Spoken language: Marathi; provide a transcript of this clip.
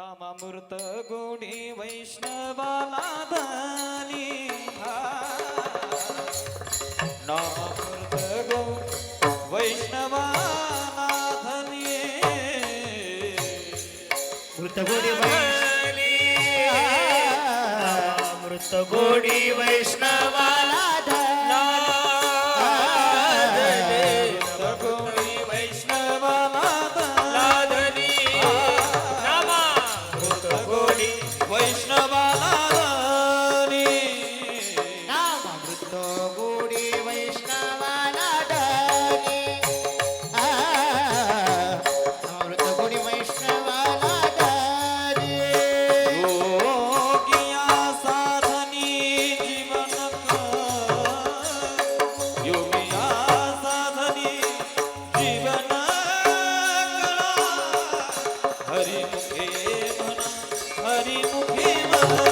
नामामृत गोडी वैष्णवाला धनी नामामृत गो वैष्णवाला धनी मृतगोडी मृत गोडी वैष्णवाला वैष्णव Hey,